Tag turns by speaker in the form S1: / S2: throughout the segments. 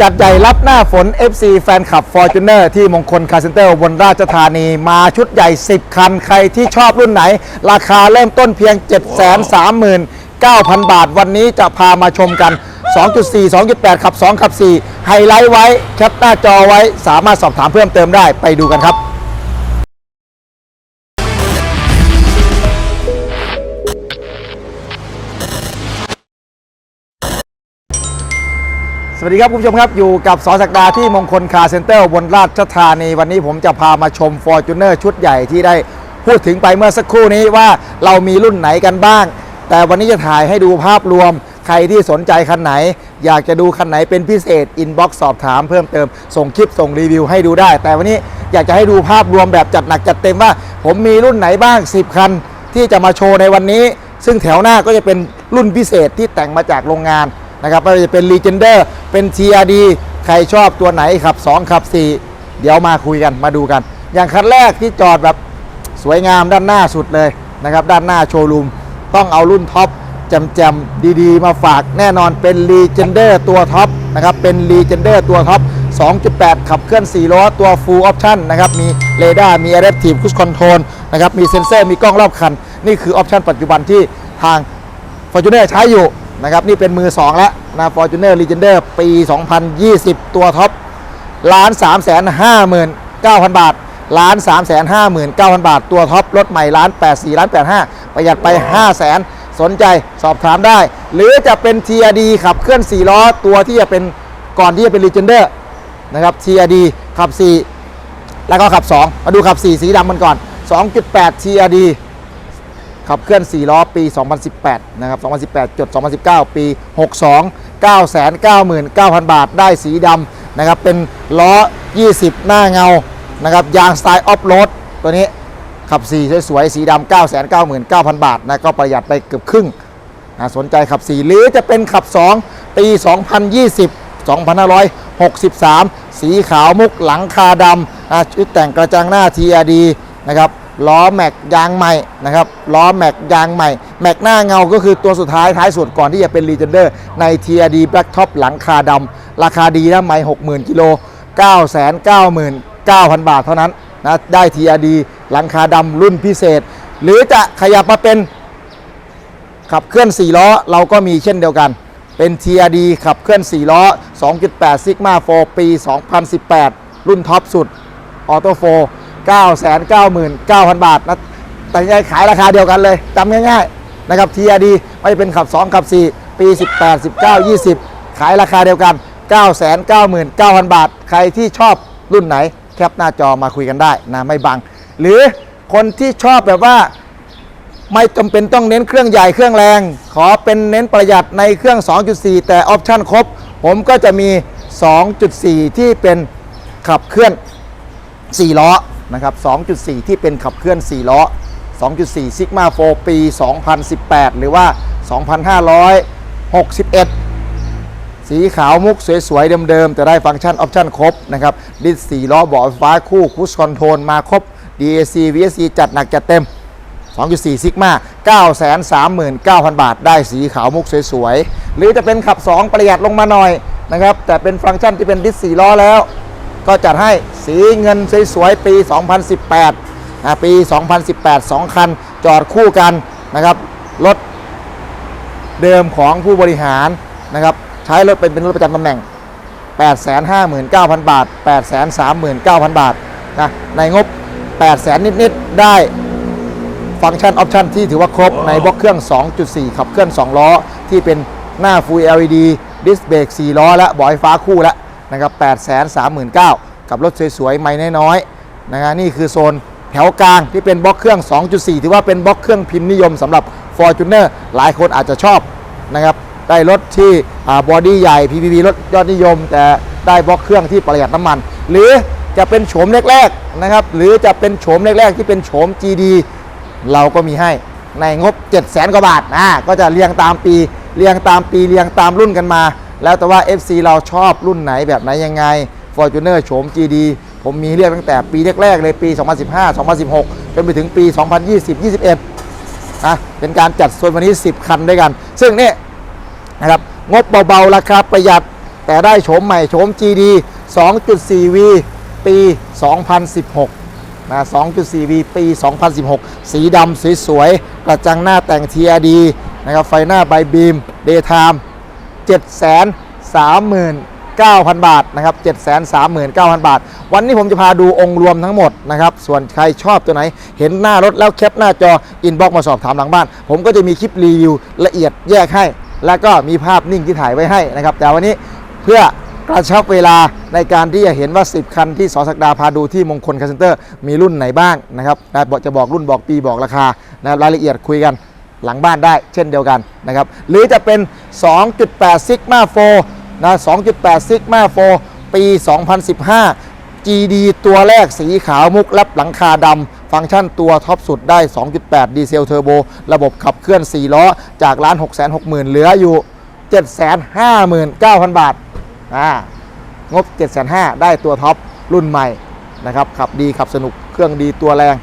S1: จัดใหญ่รับหน้าฝน FC แฟนคลับ Fortuner ที่มงคลคาร์เซ็นเตอร์บนราชธานีมาชุดใหญ่ 10 คัน ใครที่ชอบรุ่นไหน ราคาเริ่มต้นเพียง 739,000 บาท วันนี้จะพามาชมกัน 2.4 2.8 ขับ 2 ขับ 4 ไฮไลท์ไว้แคปหน้าจอไว้สามารถสอบถามเพิ่มเติมได้ไปดูกันครับ สวัสดีครับคุณผู้ชมครับ อยู่กับสอศักดาที่มงคลคาร์เซ็นเตอร์บนราชธานี วันนี้ผมจะพามาชม f o r t u n e r ชุดใหญ่ที่ได้พูดถึงไปเมื่อสักครู่นี้ว่าเรามีรุ่นไหนกันบ้าง แต่วันนี้จะถ่ายให้ดูภาพรวม ใครที่สนใจคันไหน อยากจะดูคันไหนเป็นพิเศษอินบ็อกซ์สอบถามเพิ่มเติม ส่งคลิปส่งรีวิวให้ดูได้ แต่วันนี้อยากจะให้ดูภาพรวมแบบจัดหนักจัดเต็มว่า ผมมีรุ่นไหนบ้าง 10 คันที่จะมาโชว์ในวันนี้ ซึ่งแถวหน้าก็จะเป็นรุ่นพิเศษที่แต่งมาจากโรงงาน นะครับไม่ว่าจะเป็น Legender เป็น TRD ใครชอบตัวไหนขับ 2 ขับ 4 เดี๋ยวมาคุยกันมาดูกัน อย่างคันแรกที่จอดแบบสวยงามด้านหน้าสุดเลยนะครับด้านหน้าโชว์รูมต้องเอารุ่นท็อปแจมๆดีๆ มาฝากแน่นอนเป็น Legender ตัวท็อปนะครับเป็น Legender ตัวท็อป 2.8 ขับเคลื่อน 4 ล้อ ตัว Full Option นะครับ มีเรดาร์ มี Adaptive Cruise Control นะครับ มีเซ็นเซอร์ มีกล้องรอบคัน นี่คือออปชันปัจจุบันที่ทาง Fortuner ใช้อยู่ นะครับนี่เป็นมือ 2 แล้วนะ Fortuner Legender ปี 2020 ตัวท็อปล้าน3 5 9 0 0 0 บาทล้าน3 5 9 0 0 0 บาท ตัวท็อปรถใหม่ล้าน8 4ล้าน8 5 ประหยัดไป 5 0 0 0 0 0สนใจสอบถามได้ หรือจะเป็น TRD ขับเคลื่อน 4 ล้อ ตัวที่จะเป็นก่อนที่จะเป็น Legender นะครับ TRD ขับ 4 แล้วก็ขับ 2 มาดูขับ 4 สีดำมันก่อน 2.8 TRD ขับเคลื่อน 4 ล้อปี 2018 นะครับ 2018 จด 2019 ปี 62 999,000 บาท ได้สีดำนะครับ เป็นล้อ 20 หน้าเงา นะครับ ยางสไตล์ออฟโรด ตัวนี้ขับ4สวยๆ สีดำ 999,000 บาทนะ ก็ประหยัดไปเกือบครึ่งนะสนใจขับ 4 หรือจะเป็นขับ 2 ปี 2020 2563 สีขาวมุกหลังคาดำนะชุดแต่งกระจังหน้า TRD นะครับ ล้อแม็กยางใหม่นะครับล้อแม็กยางใหม่ แม็กหน้าเงาก็คือตัวสุดท้ายท้ายสุดก่อนที่จะเป็น Legender ใน TRD Black Top หลังคาดำราคาดีนะไม่60,000กิโล999,000 บาทเท่านั้นนะได้ TRD หลังคาดำรุ่นพิเศษ หรือจะขยับมาเป็นขับเคลื่อน 4 ล้อเราก็มีเช่นเดียวกัน เป็น TRD ขับเคลื่อน 4 ล้อ 2.8 Sigma 4 ปี 2018 รุ่นท็อปสุดออโต้โฟ 999,000 บาทนะแต่ยังขายราคาเดียวกันเลยจำง่ายๆนะครับ TRD ไม่เป็นขับ 2 ขับ 4 ปี 18 19 20 ขายราคาเดียวกัน 999,000 บาท ใครที่ชอบรุ่นไหนแคปหน้าจอมาคุยกันได้นะไม่บัง หรือคนที่ชอบแบบว่าไม่จำเป็นต้องเน้นเครื่องใหญ่เครื่องแรง ขอเป็นเน้นประหยัดในเครื่อง 2.4 แต่ออปชั่นครบ ผมก็จะมี 2.4 ที่เป็นขับเคลื่อน 4 ล้อ นะครับ 2.4 ที่เป็นขับเคลื่อน 4 ล้อ 2.4 Sigma 4 ปี 2018 หรือว่า 2561 สีขาวมุกสวยๆ เดิมๆ แต่ได้ฟังก์ชันออปชั่นครบนะครับ ดิส4ล้อเบาะไฟฟ้าคู่คูสคอนโทรลมาครบ DAC VSC จัดหนักจัดเต็ม 2.4ซิกมา939,000 บาท ได้สีขาวมุกสวยๆ หรือจะเป็นขับ 2 ประหยัดลงมาหน่อยนะครับ แต่เป็นฟังก์ชันที่เป็นดิส4ล้อแล้ว ก็จัดให้สีเงินสวยๆปี 2018อ่าปี 2018 2 คันจอดคู่กันนะครับรถเดิมของผู้บริหารนะครับใช้รถเป็นเป็นรถประจำตำแหน่ง 859,000 บาท 839,000 บาทนะในงบ 800,000 นิด ๆ ได้ฟังก์ชันออปชันที่ถือว่าครบในบล็อกเครื่อง 2.4 ขับเคลื่อน 2 ล้อ ที่เป็นหน้า Full LED ดิสเบรก4 ล้อและเบาะไฟฟ้าคู่แล้ว นะครับ839,000กับรถสวยๆไม่น้อยๆนะฮะนี่คือโซนแถวกลางที่เป็นบล็อกเครื่อง 2.4 ถือว่าเป็นบล็อกเครื่องพิมพ์นิยมสำหรับ Fortuner หลายคนอาจจะชอบนะครับได้รถที่บอดี้ใหญ่ PPV รถยอดนิยม แต่ได้บล็อกเครื่องที่ประหยัดน้ำมัน หรือจะเป็นโฉมแรกๆนะครับหรือจะเป็นโฉมแรกๆ ที่เป็นโฉม GD เราก็มีให้ในงบ 7 0 0 0 0 0กว่าบาทอ่าก็จะเรียงตามปีเรียงตามปีเรียงตามรุ่นกันมา แล้วแต่ว่า FC เราชอบรุ่นไหนแบบไหนยังไง Fortuner โฉม GD ผมมีเรียกตั้งแต่ปีแรกๆเลยปี 2015 2016 จนไปถึงปี 2020 21อะเป็นการจัดโซนวันนี้ 10 คันด้วยกัน ซึ่งนี่นะครับงบเบาๆราคาประหยัดแต่ได้โฉมใหม่โฉม GD 2.4V ปี 2016 นะ 2.4V ปี 2016 สีดำสวยๆ กระจังหน้าแต่ง TRD นะครับ ไฟหน้าไบบีม Daytime 739,000 บาทนะครับ739,000 บาท วันนี้ผมจะพาดูองค์รวมทั้งหมดนะครับ ส่วนใครชอบตัวไหน เห็นหน้ารถแล้วแคปหน้าจออินบ็อกมาสอบถามหลังบ้าน ผมก็จะมีคลิปรีวิวละเอียดแยกให้ แล้วก็มีภาพนิ่งที่ถ่ายไว้ให้นะครับ แต่วันนี้เพื่อกระชับเวลาในการที่จะเห็นว่า 10 คันที่สอศักดาพาดูที่มงคลคาเซนเตอร์มีรุ่นไหนบ้างนะครับบอกจะบอกรุ่นบอกปีบอกราคานะรรายละเอียดคุยกัน หลังบ้านได้เช่นเดียวกันนะครับหรือจะเป็น 2.8 Sigma 4นะ 2.8 Sigma 4ปี 2015 GD ตัวแรกสีขาวมุกลับหลังคาดำฟังก์ชันตัวท็อปสุดได้ 2.8 ดีเซลเทอร์โบ ระบบขับเคลื่อน 4 ล้อ จากล้าน6 6 0 0 0 0 เหลืออยู่ 759,000 บาทอ่างบ 750,000ได้ตัวท็อปรุ่นใหม่นะครับขับดีขับสนุกเครื่องดีตัวแรง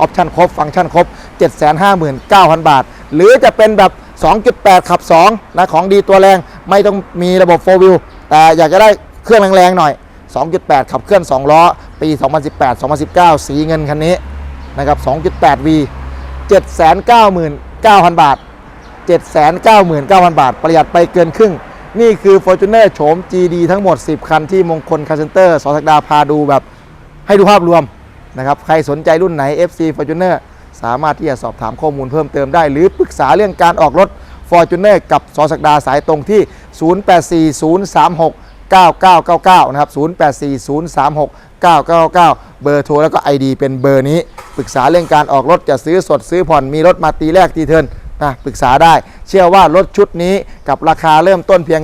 S1: ออปชั่นครบ ฟังก์ชันครบ 759,000 บาท หรือจะเป็นแบบ 2.8 ขับ2นะของดีตัวแรงไม่ต้องมีระบบ4 wheel แต่อยากจะได้เครื่องแรงๆหน่อย 2.8 ขับเคลื่อน 2 ล้อ ปี 2018-2019 สีเงินคันนี้นะครับ 2.8V 799,000 บาท 799,000 บาท ประหยัดไปเกินครึ่ง นี่คือ Fortuner โฉม GD ทั้งหมด 10 คันที่มงคลคาร์เซนเตอร์สอสักดาพาดูแบบให้ดูภาพรวมนะครับ ใครสนใจรุ่นไหน FC Fortuner สามารถที่จะสอบถามข้อมูลเพิ่มเติมได้ หรือปรึกษาเรื่องการออกรถ Fortuner กับสอสักดาสายตรงที่ 0840369999 นะครับ 0840369999 เบอร์โทรแล้วก็ ID เป็นเบอร์นี้ ปรึกษาเรื่องการออกรถจะซื้อสดซื้อผ่อนมีรถมาตีแรกตีเทินนะปรึกษาได้ เชื่อว่ารถชุดนี้กับราคาเริ่มต้นเพียง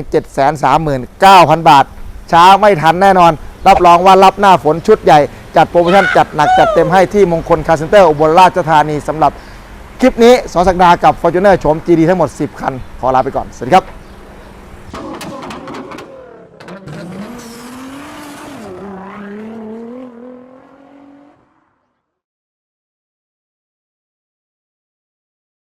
S1: 739,000 บาท ช้าไม่ทันแน่นอน รับรองว่ารับหน้าฝนชุดใหญ่ จัดโปรโมชั่นจัดหนักจัดเต็มให้ที่มงคลคาร์เซนเตอร์อุบลราชธานีสำหรับคลิปนี้สอสักดากับฟอร์จูเนอร์โฉม GD ทั้งหมด 10 คัน ขอลาไปก่อน สวัสดีครับ